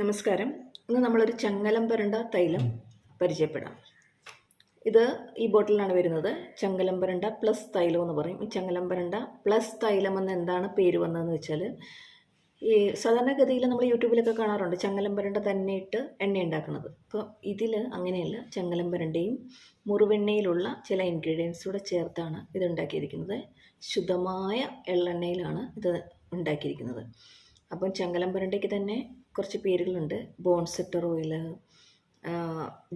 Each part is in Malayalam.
നമസ്കാരം. ഇന്ന് നമ്മളൊരു ചങ്ങലം പുരണ്ട തൈലം പരിചയപ്പെടാം. ഇത് ഈ ബോട്ടിലാണ് വരുന്നത്. ചങ്ങലം പുരണ്ട പ്ലസ് തൈലം എന്ന് പറയും. ഈ ചങ്ങലം പുരണ്ട പ്ലസ് തൈലം എന്ന് എന്താണ് പേര് വന്നതെന്ന് വെച്ചാൽ ഈ സാധാരണഗതിയിൽ നമ്മൾ യൂട്യൂബിലൊക്കെ കാണാറുണ്ട്. ചങ്ങലം പുരണ്ട തന്നെ ഇട്ട് എണ്ണ ഉണ്ടാക്കുന്നത്. അപ്പോൾ ഇതിൽ അങ്ങനെയല്ല ചങ്ങലം പുരണ്ടയും മുറിവെണ്ണയിലുള്ള ചില ഇൻഗ്രീഡിയൻസ് കൂടെ ചേർത്താണ് ഇത് ഉണ്ടാക്കിയിരിക്കുന്നത്. ശുദ്ധമായ എള്ളെണ്ണയിലാണ് ഇത് ഉണ്ടാക്കിയിരിക്കുന്നത്. അപ്പം പുരണ്ടയ്ക്ക് തന്നെ കുറച്ച് പേരുകളുണ്ട്. Bonesetter oil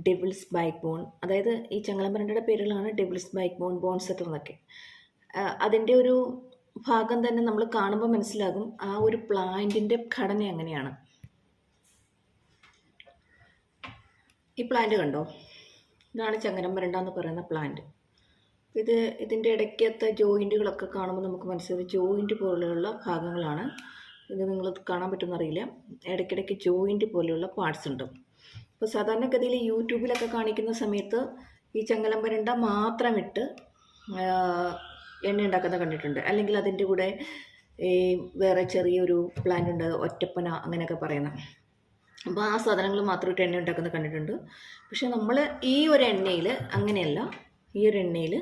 devil's backbone അതായത് ഈ പുരണ്ടയുടെ പേരുകളാണ് ഡെവിൾസ് ബൈക്ക് ബോൺ ബോൺസെറ്റർ എന്നൊക്കെ. അതിന്റെ ഒരു ഭാഗം തന്നെ നമ്മൾ കാണുമ്പോൾ മനസ്സിലാകും. ആ ഒരു പ്ലാന്റിന്റെ ഘടന എങ്ങനെയാണ്? ഈ പ്ലാന്റ് കണ്ടോ? ഇതാണ് ചങ്ങരം വരണ്ട എന്ന് പറയുന്ന പ്ലാന്റ്. ഇത് ഇതിന്റെ ഇടയ്ക്കത്തെ ജോയിന്റുകളൊക്കെ കാണുമ്പോൾ നമുക്ക് മനസ്സിലാവും ജോയിന്റ് പോലെയുള്ള ഭാഗങ്ങളാണ് ഇത് നിങ്ങൾ കാണാൻ പറ്റുമെന്നറിയില്ല. ഇടയ്ക്കിടയ്ക്ക് ജോയിന്റ് പോലെയുള്ള പാർട്സ് ഉണ്ട്. അപ്പോൾ സാധാരണഗതിയിൽ യൂട്യൂബിലൊക്കെ കാണിക്കുന്ന സമയത്ത് ഈ ചങ്ങലമ്പരണ്ട മാത്രം ഇട്ട് എണ്ണ ഉണ്ടാക്കുന്നത് കണ്ടിട്ടുണ്ട്. അല്ലെങ്കിൽ അതിന്റെ കൂടെ ഈ വേറെ ചെറിയൊരു പ്ലാന്റ് ഉണ്ട് ഒറ്റപ്പന അങ്ങനെയൊക്കെ പറയുന്ന. അപ്പോൾ ആ സാധനങ്ങൾ മാത്രം ഇട്ട് എണ്ണ ഉണ്ടാക്കുന്നത് കണ്ടിട്ടുണ്ട്. പക്ഷേ നമ്മൾ ഈ ഒരു എണ്ണയിൽ അങ്ങനെയല്ല. ഈ ഒരു എണ്ണയിൽ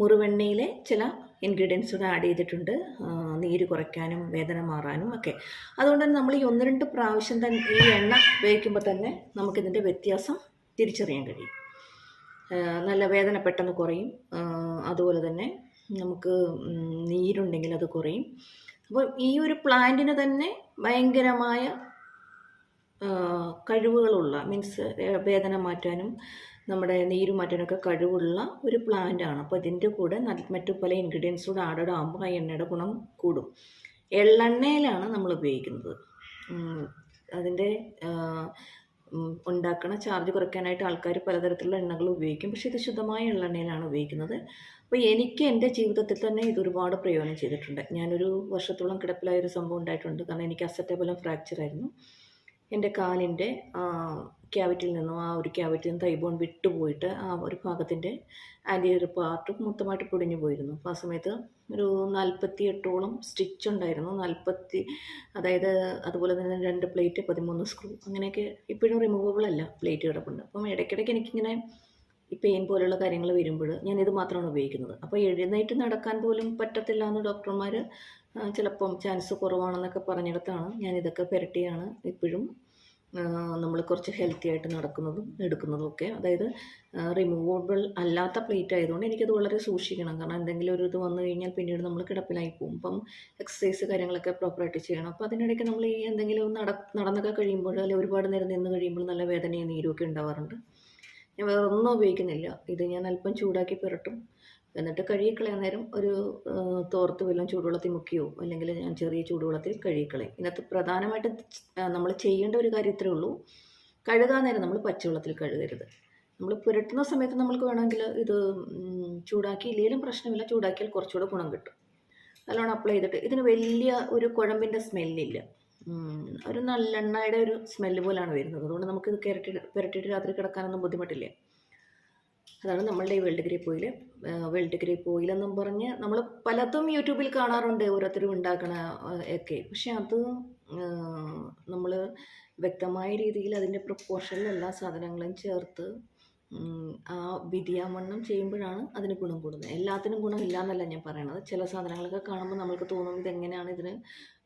മുറിവെണ്ണയിലെ ചില ഇൻഗ്രീഡിയൻസ് കൂടെ ആഡ് ചെയ്തിട്ടുണ്ട്. നീര് കുറയ്ക്കാനും വേദന മാറാനും ഒക്കെ. അതുകൊണ്ട് തന്നെ നമ്മൾ ഈ ഒന്ന് രണ്ട് പ്രാവശ്യം തന്നെ ഈ എണ്ണ ഉപയോഗിക്കുമ്പോൾ തന്നെ നമുക്കിതിന്റെ വ്യത്യാസം തിരിച്ചറിയാൻ കഴിയും. നല്ല വേദന പെട്ടെന്ന് കുറയും. അതുപോലെ തന്നെ നമുക്ക് നീരുണ്ടെങ്കിൽ അത് കുറയും. അപ്പോൾ ഈ ഒരു പ്ലാന്റിന് തന്നെ ഭയങ്കരമായ കഴിവുകളുള്ള മീൻസ് വേദന മാറ്റാനും നമ്മുടെ നീര് മാറ്റാനൊക്കെ കഴിവുള്ള ഒരു പ്ലാന്റ് ആണ്. അപ്പോൾ ഇതിന്റെ കൂടെ മറ്റു പല ഇൻഗ്രീഡിയൻസ് കൂടെ ആഡഡ് ആകുമ്പോൾ ആ എണ്ണയുടെ ഗുണം കൂടും. എള്ളെണ്ണയിലാണ് നമ്മൾ ഉപയോഗിക്കുന്നത്. അതിന്റെ ഉണ്ടാക്കണ ചാർജ് കുറയ്ക്കാനായിട്ട് ആൾക്കാർ പലതരത്തിലുള്ള എണ്ണകൾ ഉപയോഗിക്കും. പക്ഷേ ഇത് ശുദ്ധമായ എള്ളെണ്ണയിലാണ് ഉപയോഗിക്കുന്നത്. അപ്പോൾ എനിക്ക് എന്റെ ജീവിതത്തിൽ തന്നെ ഇത് ഒരുപാട് പ്രയോജനം ചെയ്തിട്ടുണ്ട്. ഞാനൊരു വർഷത്തോളം കിടപ്പിലായ ഒരു സംഭവം ഉണ്ടായിട്ടുണ്ട്. കാരണം എനിക്ക് അസറ്റബലം ഫ്രാക്ചറായിരുന്നു എന്റെ കാലിന്റെ ക്യാവിറ്റിയിൽ നിന്നും ആ ഒരു ക്യാവിറ്റിയിൽ നിന്ന് തൈബോൺ വിട്ടുപോയിട്ട് ആ ഒരു ഭാഗത്തിന്റെ ആന്റിയർ പാർട്ട് മൊത്തമായിട്ട് പൊടിഞ്ഞു പോയിരുന്നു. അപ്പോൾ ആ സമയത്ത് ഒരു നാൽപ്പത്തി എട്ടോളം സ്റ്റിച്ച് ഉണ്ടായിരുന്നു. നാൽപ്പത്തി അതായത് അതുപോലെ തന്നെ രണ്ട് പ്ലേറ്റ് പതിമൂന്ന് സ്ക്രൂ അങ്ങനെയൊക്കെ ഇപ്പോഴും റിമൂവബിൾ അല്ല പ്ലേറ്റ് കിടപ്പുണ്ട് അപ്പം ഇടയ്ക്കിടയ്ക്ക് എനിക്കിങ്ങനെ ഈ പെയിൻ പോലുള്ള കാര്യങ്ങൾ വരുമ്പോൾ ഞാൻ ഇത് മാത്രമാണ് ഉപയോഗിക്കുന്നത്. അപ്പോൾ എഴുന്നേറ്റ് നടക്കാൻ പോലും പറ്റത്തില്ല എന്ന് ഡോക്ടർമാർ ചിലപ്പം ചാൻസ് കുറവാണെന്നൊക്കെ പറഞ്ഞിടത്താണ് ഞാൻ ഇതൊക്കെ പുരട്ടിയാണ് ഇപ്പോഴും നമ്മൾ കുറച്ച് ഹെൽത്തി ആയിട്ട് നടക്കുന്നതും എടുക്കുന്നതും ഒക്കെ. അതായത് റിമൂവബിൾ അല്ലാത്ത പ്ലേറ്റ് ആയതുകൊണ്ട് എനിക്കത് വളരെ സൂക്ഷിക്കണം. കാരണം എന്തെങ്കിലും ഒരു ഇത് വന്നു കഴിഞ്ഞാൽ പിന്നീട് നമ്മൾ കിടപ്പിലായി പോകും. അപ്പം എക്സസൈസ് കാര്യങ്ങളൊക്കെ പ്രോപ്പറായിട്ട് ചെയ്യണം. അപ്പോൾ അതിനിടയ്ക്ക് നമ്മൾ ഈ എന്തെങ്കിലും നട നടന്നൊക്കെ കഴിയുമ്പോൾ അല്ലെങ്കിൽ ഒരുപാട് നേരം നിന്ന് കഴിയുമ്പോൾ നല്ല വേദനയും നീരുമൊക്കെ ഉണ്ടാവാറുണ്ട്. ഞാൻ വേറെ ഒന്നും ഉപയോഗിക്കുന്നില്ല. ഇത് ഞാൻ അല്പം ചൂടാക്കി പുരട്ടും. എന്നിട്ട് കഴുകിക്കളയാൻ നേരം ഒരു തോർത്ത് വല്ലതും ചൂടുവെള്ളത്തിൽ മുക്കിയോ? അല്ലെങ്കിൽ ഞാൻ ചെറിയ ചൂടുവെള്ളത്തിൽ കഴുകിക്കളയും. ഇതിനകത്ത് പ്രധാനമായിട്ട് നമ്മൾ ചെയ്യേണ്ട ഒരു കാര്യം ഇത്രയേ ഉള്ളൂ. കഴുകാൻ നേരം നമ്മൾ പച്ചവെള്ളത്തിൽ കഴുകരുത്. നമ്മൾ പുരട്ടുന്ന സമയത്ത് നമുക്ക് വേണമെങ്കിൽ ഇത് ചൂടാക്കി ചൂടാക്കിയില്ലെങ്കിലും പ്രശ്നമില്ല ചൂടാക്കിയാൽ കുറച്ചുകൂടെ ഗുണം കിട്ടും. നല്ലോണം അപ്ലൈ ചെയ്തിട്ട് ഇതിന് വലിയ ഒരു കുഴമ്പിന്റെ സ്മെല്ലില്ല ഒരു നല്ലെണ്ണയുടെ ഒരു സ്മെല്ല് പോലാണ് വരുന്നത്. അതുകൊണ്ട് നമുക്കിത് കിരട്ടി പുരട്ടിയിട്ട് രാത്രി കിടക്കാനൊന്നും ബുദ്ധിമുട്ടില്ല. അതാണ് നമ്മളുടെ ഈ world grape oil world grape oil എന്നും പറഞ്ഞ് നമ്മൾ പലതും യൂട്യൂബിൽ കാണാറുണ്ട് ഓരോരുത്തരും ഉണ്ടാക്കണ ഒക്കെ. പക്ഷെ അത് നമ്മൾ വ്യക്തമായ രീതിയിൽ അതിന്റെ പ്രൊപ്പോർഷനിൽ എല്ലാ സാധനങ്ങളും ചേർത്ത് ആ വിധിയാമണ്ണം ചെയ്യുമ്പോഴാണ് അതിന് ഗുണം കൂടുന്നത്. എല്ലാത്തിനും ഗുണം എന്നല്ല ഞാൻ പറയണത്. ചില സാധനങ്ങളൊക്കെ കാണുമ്പോൾ നമുക്ക് തോന്നും ഇതെങ്ങനെയാണ് ഇതിന്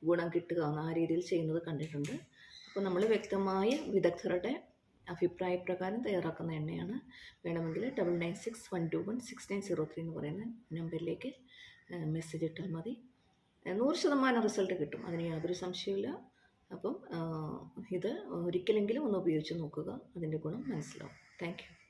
ഗുണം കിട്ടുക എന്ന് ആ രീതിയിൽ ചെയ്യുന്നത് കണ്ടിട്ടുണ്ട്. അപ്പോൾ നമ്മൾ വ്യക്തമായ വിദഗ്ധരുടെ അഭിപ്രായ പ്രകാരം തയ്യാറാക്കുന്ന എണ്ണയാണ്. വേണമെങ്കിൽ double nine six one two one six nine zero three എന്ന് പറയുന്ന നമ്പറിലേക്ക് മെസ്സേജ് ഇട്ടാൽ മതി. നൂറ് ശതമാനം റിസൾട്ട് കിട്ടും. അതിന് യാതൊരു സംശയമില്ല അപ്പം ഇത് ഒരിക്കലെങ്കിലും ഒന്ന് ഉപയോഗിച്ച് നോക്കുക. അതിന്റെ ഗുണം മനസ്സിലാവും. താങ്ക്